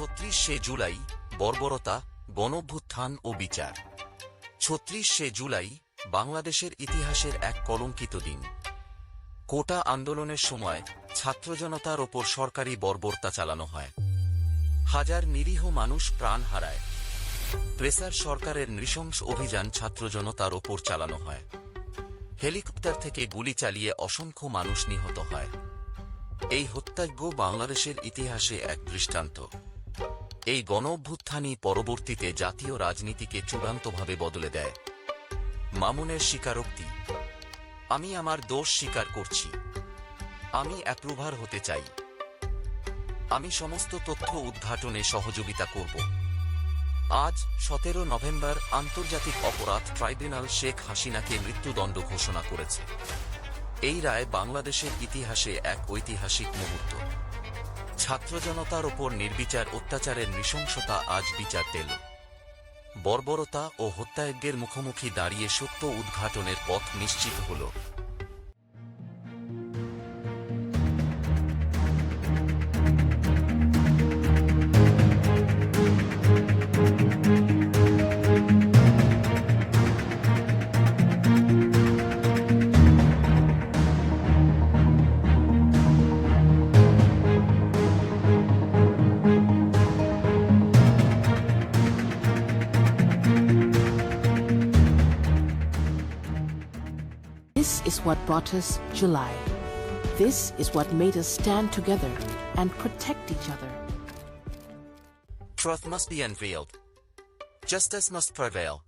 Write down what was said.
ছত্রিশে জুলাই, বর্বরতা গণভ্যুত্থান ও বিচার। ছত্রিশে জুলাই, বাংলাদেশের ইতিহাসের এক কলঙ্কিত দিন। কোটা আন্দোলনের সময় ছাত্র জনতার ওপর সরকারি বর্বরতা চালানো হয়। হাজার নিরীহ মানুষ প্রাণ হারায়। প্রেসার সরকারের নৃশংস অভিযান ছাত্র জনতার ওপর চালানো হয়। হেলিকপ্টার থেকে গুলি চালিয়ে অসংখ্য মানুষ নিহত হয়। এই হত্যাজ্ঞ বাংলাদেশের ইতিহাসে এক দৃষ্টান্ত। এই গণ অভ্যুত্থানই পরবর্তীতে জাতীয় রাজনীতিকে চূড়ান্তভাবে বদলে দেয়। মামুনের স্বীকারোক্তি, আমি আমার দোষ স্বীকার করছি। আমি অ্যাপ্রুভার হতে চাই। আমি সমস্ত তথ্য উদ্ঘাটনে সহযোগিতা করব। আজ, সতেরো নভেম্বর, আন্তর্জাতিক অপরাধ ট্রাইব্যুনাল শেখ হাসিনাকে মৃত্যুদণ্ড ঘোষণা করেছে। এই রায় বাংলাদেশের ইতিহাসে এক ঐতিহাসিক মুহূর্ত। ছাত্র জনতার ওপর নির্বিচার অত্যাচারের নৃশংসতা আজ বিচার পেল। বর্বরতা ও হত্যাযজ্ঞের মুখোমুখি দাঁড়িয়ে সত্য উদ্ঘাটনের পথ নিশ্চিত হল। This is what brought us July. This is what made us stand together and protect each other. Truth must be unveiled. Justice must prevail.